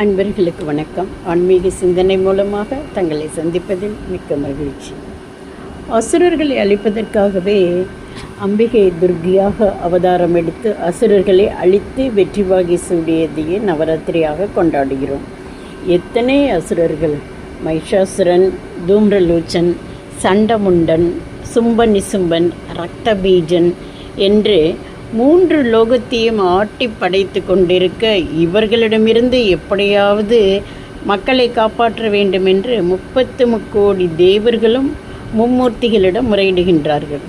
அன்பர்களுக்கு வணக்கம். ஆன்மீக சிந்தனை மூலமாக தங்களை சந்திப்பதில் மிக்க மகிழ்ச்சி. அசுரர்களை அழிப்பதற்காகவே அம்பிகை துர்கியாக அவதாரம் எடுத்து அசுரர்களை அழித்து வெற்றி வாகி சூடியதையே நவராத்திரியாக கொண்டாடுகிறோம். எத்தனை அசுரர்கள்? மைஷாசுரன் தூம்ரலூச்சன் சண்டமுண்டன் சும்ப நிசும்பன் ரக்தபீஜன் என்று மூன்று லோகத்தையும் ஆட்டி படைத்து கொண்டிருக்க இவர்களிடமிருந்து எப்படியாவது மக்களை காப்பாற்ற வேண்டும் என்று முப்பத்து முக்கோடி தேவர்களும் மும்மூர்த்திகளிடம் முறையிடுகின்றார்கள்.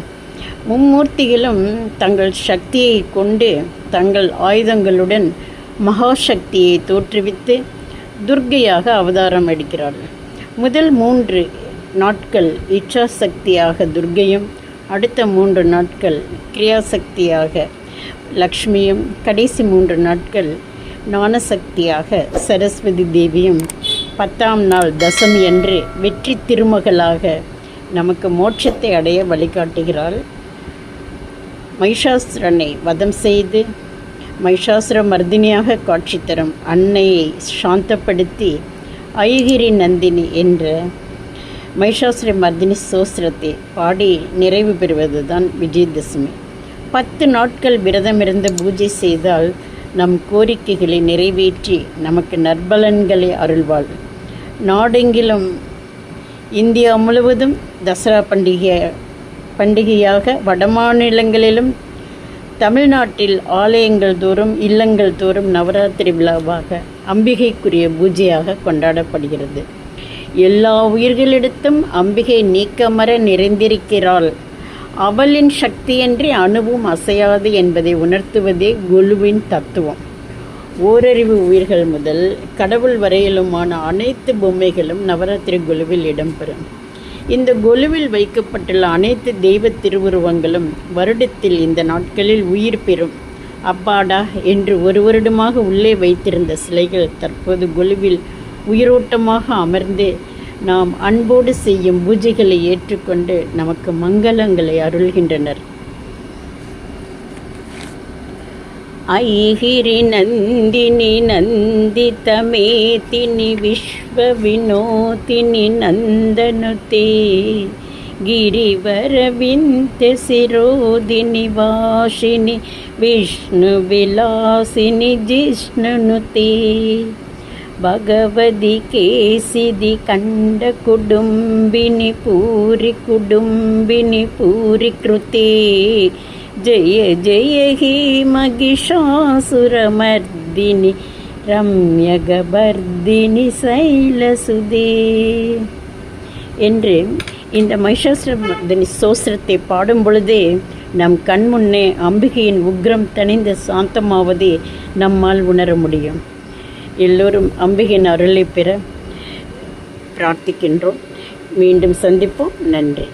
மும்மூர்த்திகளும் தங்கள் சக்தியை கொண்டு தங்கள் ஆயுதங்களுடன் மகாசக்தியை தோற்றுவித்து துர்க்கையாக அவதாரம் எடுக்கிறார்கள். முதல் மூன்று நாட்கள் இச்சாசக்தியாக துர்க்கையும் அடுத்த மூன்று நாட்கள் கிரியாசக்தியாக லக்ஷ்மியும் கடைசி மூன்று நாட்கள் ஞானசக்தியாக சரஸ்வதி தேவியும் பத்தாம் நாள் தசமி என்று வெற்றி திருமகளாக நமக்கு மோட்சத்தை அடைய வழிகாட்டுகிறாள். மைஷாசுரனை வதம் செய்து மைஷாசுர மர்தினியாக காட்சி தரும் அன்னையை சாந்தப்படுத்தி ஐகிரி நந்தினி என்ற மைஷாசுரி மர்தினி சோஸ்திரத்தை பாடி நிறைவு பெறுவது தான் விஜயதசமி. பத்து நாட்கள் விரதமிருந்து பூஜை செய்தால் நம் கோரிக்கைகளை நிறைவேற்றி நமக்கு நற்பலன்களை அருள்வாள். நாடெங்கிலும் இந்தியா முழுவதும் தசரா பண்டிகை பண்டிகையாக வடமாநிலங்களிலும் தமிழ்நாட்டில் ஆலயங்கள் தோறும் இல்லங்கள் தோறும் நவராத்திரி விழாவாக அம்பிகைக்குரிய பூஜையாக கொண்டாடப்படுகிறது. எல்லா உயிர்களிடத்தும் அம்பிகை நீக்கமர நிறைந்திருக்கிறாள். அவளின் சக்தியின்றி அணுவும் அசையாது என்பதை உணர்த்துவதே குழுவின் தத்துவம். ஓரறிவு உயிர்கள் முதல் கடவுள் வரையிலுமான அனைத்து பொம்மைகளும் நவராத்திரி குழுவில் இடம்பெறும். இந்த கொலுவில் வைக்கப்பட்டுள்ள அனைத்து தெய்வ திருவுருவங்களும் வருடத்தில் இந்த நாட்களில் உயிர் பெறும். அப்பாடா என்று ஒரு வருடமாக உள்ளே வைத்திருந்த சிலைகள் தற்போது கொலுவில் உயிரோட்டமாக அமர்ந்து நாம் அன்போடு செய்யும் பூஜைகளை ஏற்றுக்கொண்டு நமக்கு மங்களங்களை அருள்கின்றனர் ஐகிரி நந்தினி நந்திதமேதினி விஸ்வவினோதினி நந்தனுதே गिरिवरविन्द शिरोदिनि वासिनि विष्णुविलासिनि जिष्णुनुते பகவதி கேசிதி கண்ட குடும்பினி பூரி குடும்பினி பூரி കൃതേ ஜெய ஜெயஹி ഹി മഹിഷാസുരമർദിനി ரம்யகபர்தினி சைலசுதே. என்று இந்த மகிஷாசுரமர்தினி சோஸ்திரத்தை பாடும் பொழுதே நம் கண்முன்னே அம்பிகையின் உக்ரம் தணிந்து சாந்தமாவதே நம்மால் உணர முடியும். எல்லோரும் அம்பிகையின் அருளை பெற பிரார்த்திக்கின்றோம். மீண்டும் சந்திப்போம். நன்றி.